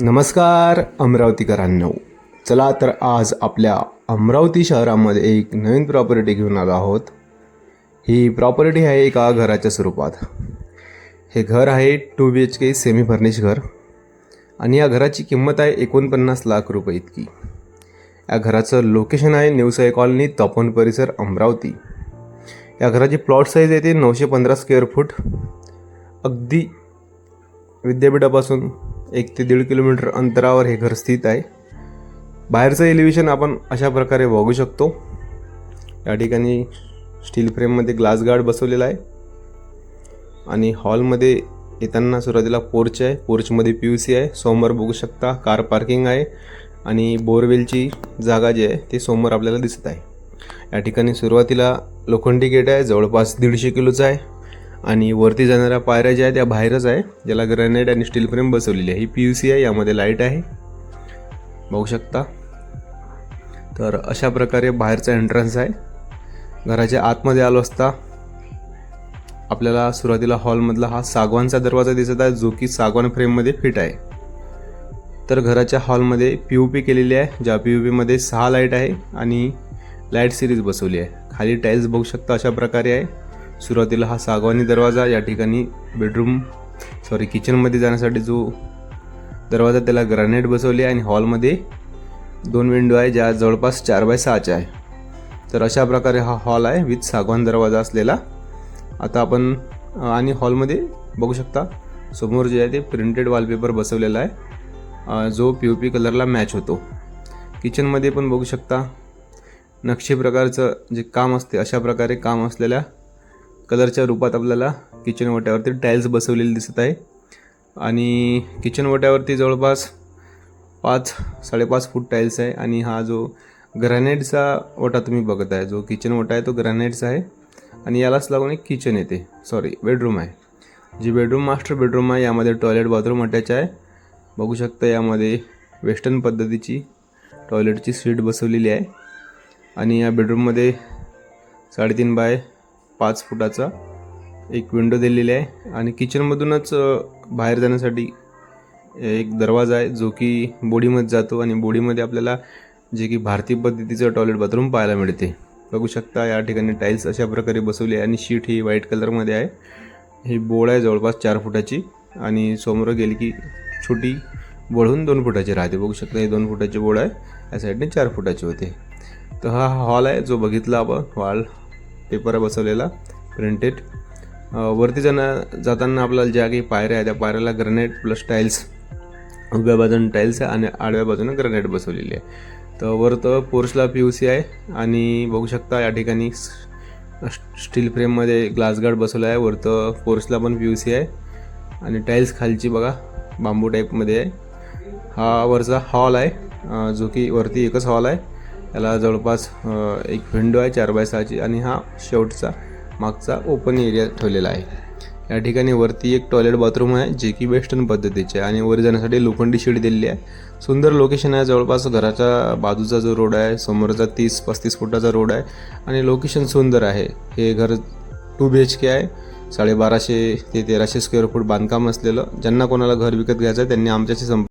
नमस्कार अमरावतीकरांनो. चला तर आज आपल्या अमरावती शहरामध्ये एक नवीन प्रॉपर्टी घेऊन आलो आहोत. ही प्रॉपर्टी आहे एका घराच्या स्वरूपात. हे घर आहे two B H K semi furnish घर आणि या घराची किंमत आहे एकोणपन्नास लाख रुपये इतकी. या घराचं लोकेशन आहे नेवसाई कॉलनी तपन परिसर अमरावती. या घराची प्लॉट साईज येते नऊशे पंधरा स्क्वेअर फूट अगदी विद्यापीठापासून एक ते दीड किलोमीटर अंतरावर हे घर स्थित आहे. बाहेरचं एलिव्हेशन आपण अशा प्रकारे बघू शकतो. या ठिकाणी स्टील फ्रेममध्ये ग्लास गार्ड बसवलेला आहे. आणि हॉलमध्ये येताना सुरुवातीला पोर्च आहे. पोर्चमध्ये पी यू सी आहे. समोर बघू शकता. कार पार्किंग आहे. आणि बोरवेलची जागा जी आहे ती समोर आपल्याला दिसत आहे. या ठिकाणी सुरुवातीला लोखंडी गेट आहे. जवळपास दीडशे किलोचा आहे. आणि वरती जाणाऱ्या पायऱ्या ज्या आहेत त्या बाहेरच आहे ज्याला ग्रॅनाईट आणि स्टील फ्रेम बसवलेली आहे. ही पी यू सी आहे यामध्ये लाइट आहे. बघू शकता. तर अशा प्रकारे बाहेरचा एंट्रन्स आहे. घराच्या आतमध्ये आलो असता आपल्याला सुरुवातीला हॉलमधला हा सागवानचा दरवाजा दिसत आहे जो की सागवान फ्रेममध्ये फिट आहे. तर घराच्या हॉलमध्ये पी यू पी केलेली आहे ज्या पी यू पीमध्ये सहा लाइट आहे आणि लाइट सिरीज बसवली आहे. खाली टाईल्स बघू शकता अशा प्रकारे आहे. सुरुवातीला हा सागवानी दरवाजा या ठिकाणी बेडरूम सॉरी किचनमध्ये जाण्यासाठी जो दरवाजा त्याला ग्रॅनाईट बसवली आहे आणि हॉलमध्ये दोन विंडो आहे ज्या जवळपास चार बाय सहाच्या आहे. तर अशा प्रकारे हा हॉल आहे विथ सागवान दरवाजा असलेला. आता आपण आणि हॉलमध्ये बघू शकता समोर जे आहे ते प्रिंटेड वॉलपेपर बसवलेला आहे. जो पी ओ पी कलरला मॅच होतो. किचनमध्ये पण बघू शकता नक्षी प्रकारचं जे काम असते अशा प्रकारे काम असलेल्या कलरच्या रूपात आपल्याला किचन ओट्यावरती टाईल्स बसवलेली दिसत आहे. आणि किचन ओट्यावरती जवळपास पाच साडेपाच फूट टाईल्स आहे. आणि हा जो ग्रॅनाईटचा ओटा तुम्ही बघत आहे जो किचन ओटा आहे तो ग्रॅनाईटचा आहे. आणि यालाच लागून एक किचन येते. सॉरी बेडरूम आहे. जी बेडरूम मास्टर बेडरूम आहे यामध्ये टॉयलेट बाथरूम अटॅच आहे. बघू शकता यामध्ये वेस्टर्न पद्धतीची टॉयलेटची सीट बसवलेली आहे. आणि या बेडरूममध्ये साडेतीन बाय पाच फुटाचा एक विंडो दिलेली आहे. आणि किचनमधूनच बाहेर जाण्यासाठी एक दरवाजा आहे जो की बोडीमध्ये जातो आणि बोडीमध्ये आपल्याला जे की भारतीय पद्धतीचं टॉयलेट बाथरूम पाहायला मिळते. बघू शकता या ठिकाणी टाईल्स अशा प्रकारे बसवली आहे आणि शीट ही व्हाईट कलरमध्ये आहे. ही बोळ आहे जवळपास चार फुटाची आणि समोर गेली की छोटी बोळहून दोन फुटाची राहते. बघू शकता हे दोन फुटाची बोळ आहे. या साईडने चार फुटाची होते. तर हा हॉल आहे जो बघितला आपण हॉल पेपर बसवलेला प्रिंटेड वरती जाणा जाताना आपल्याला ज्या काही पायऱ्या आहे त्या पायऱ्याला ग्रॅनाईट प्लस टाईल्स उभ्या बाजूने टाईल्स आहे आणि आडव्या बाजूने ग्रॅनाईट बसवलेली आहे. तर वरतं पोर्सला पी यू सी आहे आणि बघू शकता या ठिकाणी स्टील फ्रेममध्ये ग्लास गार्ड बसवला आहे. वरतं पोर्सला पण पी यू सी आहे आणि टाईल्स खालची बघा बांबू टाईपमध्ये आहे. हा वरचा हॉल आहे जो की वरती एकच हॉल आहे. याला जवळपास एक विंडो आहे चार बाय सहाची आणि हा शेवटचा मागचा ओपन एरिया ठेवलेला आहे. या ठिकाणी वरती एक टॉयलेट बाथरूम आहे जे की वेस्टर्न पद्धतीचे आहे आणि वर जाण्यासाठी लोखंडी शीट दिलेली आहे. सुंदर लोकेशन आहे जवळपास घराच्या बाजूचा जो रोड आहे समोरचा तीस पस्तीस फुटाचा रोड आहे आणि लोकेशन सुंदर आहे. हे घर टू बी एच के आहे साडेबाराशे ते तेराशे स्क्वेअर फूट बांधकाम असलेलं. ज्यांना कोणाला घर विकत घ्यायचं आहे त्यांनी आमच्याशी संप